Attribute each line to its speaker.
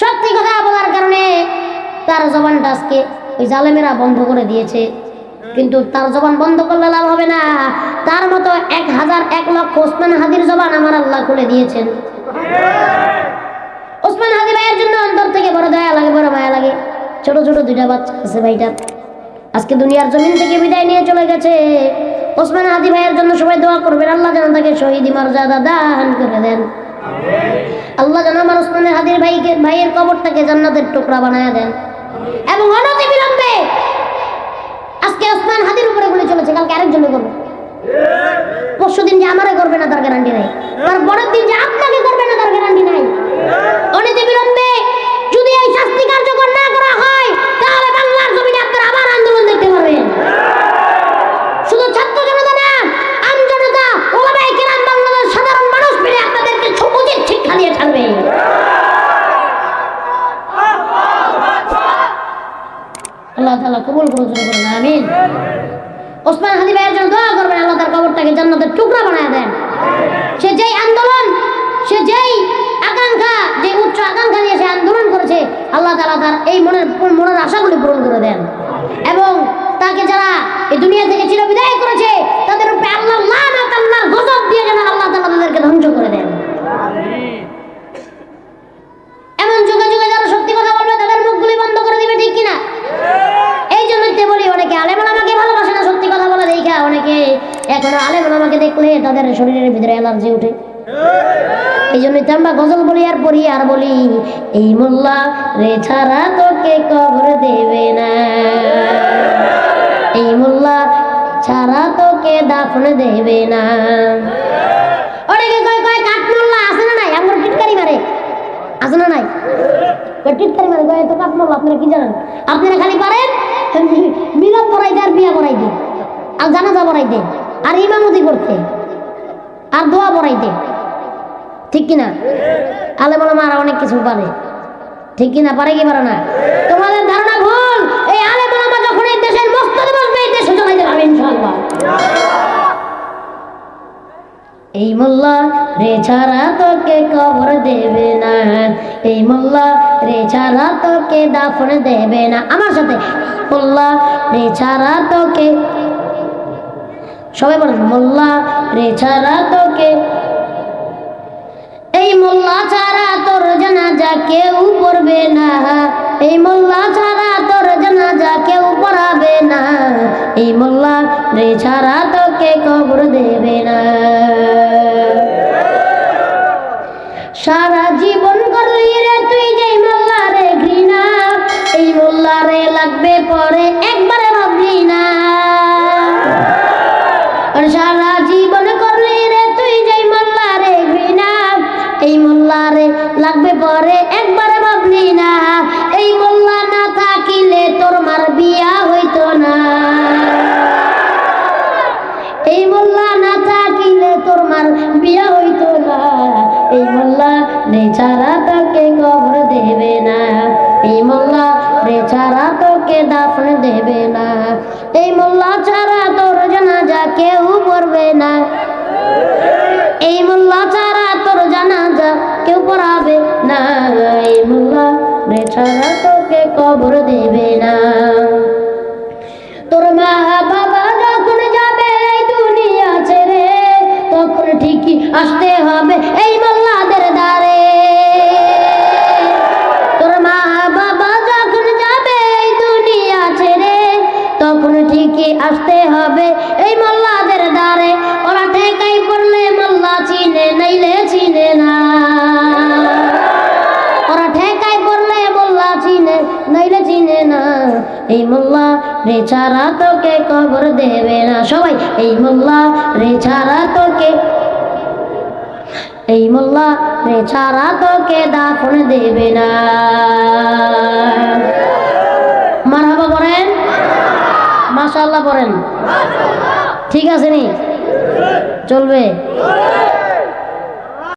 Speaker 1: সত্যি কথা বলার কারণে তার জবানটা আজকে ওই জালেমেরা বন্ধ করে দিয়েছে। কিন্তু তার জবান বন্ধ করলে লাভ হবে না। তার মতো এক হাজার এক লক্ষ ওসমান হাদির জবান আমার আল্লাহ খুলে দিয়েছেন। ওসমান হাদি ভাইয়ের জন্য অন্তর থেকে বড় দয়া লাগে, বড় মায়া লাগে। ছোট ছোট দুইটা বাচ্চা আছে ভাইটা। আজকে দুনিয়ার জমিন থেকে বিদায় নিয়ে চলে গেছে। ওসমান হাদি ভাইয়ের জন্য সবাই দোয়া করবেন, আল্লাহ যেন তাকে শহীদ মর্যাদা দান করে দেন। আল্লাহ যেন আমার ওসমানের হাদির ভাইকে, ভাইয়ের কবরটাকে জান্নাতের টুকরা বানায় দেন। এবং অনতি বিলম্বে আজকে ওসমান হাদির উপরে গুলি চলেছে, কালকে আরেকজনে করবে। পরশু দিন যে আমারে করবে না, তার গ্যারান্টি নাই। তার পরের দিন যে আপনাকে করবে না, তার গ্যারান্টি নাই। অনতি বিলম্বে তাআলা কবুল করুন আমিন। ওসমান হাদি ভাইয়ের জন্য দোয়া করবেন, আল্লাহ তার কবরটাকে জান্নাতের টুকরা বানায় দেন। সে যেই আন্দোলন, সে যেই আকাঙ্ক্ষা, যে উচ্চ আকাঙ্ক্ষা নিয়ে সে আন্দোলন করেছে, আল্লাহ তালা তার এই মনের মনের আশাগুলি পূরণ করে দেন। এবং তাকে যারা এই দুনিয়া থেকে চিরবিদায় করেছে এখনও আলেমান আমাকে দেখলে তাদের শরীরের ভিতরে অ্যালার্জি উঠে এই জন্যই তো গজল বলি আর পড়ি আর বলি, এই মোল্লা রে ছাড়া তোকে কবর দেবে না। এই মোল্লা ছাড়া তোকে দাফন দেবে না। অনেকে কয় কয়, কাঠ মোল্লা, আছে না নাই? আমার টিটকারি মারে। আছে না নাই? টিটকারি মারে, কয় তো কাঠ মোল্লা, আপনারা কি জানেন? আপনারা খালি পারেন মিলাদ পড়াইতে আর বিয়া পড়াইতে আর জানাজা পড়াইতে আর ইমামতি করতে। আর দোয়া পড়াইতে। ঠিক কিনা? আলে বলে মারা অনেক কিছু পারে। ঠিক কিনা? পারে কি পারে না? তোমাদের ধারণা ভুল। এই আলে বলামা যখন এই দেশের মস্তদে বসবে, এই দেশে চলাইতে পারবে ইনশাআল্লাহ। এই মোল্লা রে ছাড়া তোকে কবর দেবে না। এই মোল্লা রে ছাড়া তোকে দাফন দেবে না। আমার সাথে, মোল্লা রে ছাড়া তোকে সবাই বলেন, মোল্লা রে ছাড়া তোকে এই মোল্লা ছাড়া তোর জানাজা কেউ পড়বে না। এই মোল্লা ছাড়া তোর জানাজা কেউ পড়াবে না। এই মোল্লা রে ছাড়া তোকে কবর দেবে না। সারা জীবন করলি রে তুই যেই মোল্লা রে ঘৃণা। এই মোল্লা রে লাগবে পরে একবারে লাগবে পরে একবারে ভাবলি না। ছাড়া তোকে কবর দেবে না। তোর মা বাবা যখন যাবে এই দুনিয়া ছেড়ে, তখন ঠিকই আসতে হবে এই মোল্লাদের দ্বারে। তোর মা বাবা যখন যাবে এই দুনিয়া ছেড়ে, তখন ঠিকই আসতে হবে এই মোল্লাদের চিনে নাইলে চিনে না। এই মোল্লা রে ছাড়া তোকে কবর দেবে না। সবাই, এই মোল্লা রে ছাড়া তোকে এই মোল্লা রে ছাড়া তোকে দাফন দেবে না। মারহাবা বলেন মাশাআল্লাহ বলেন ঠিক আছে নি? চলবে?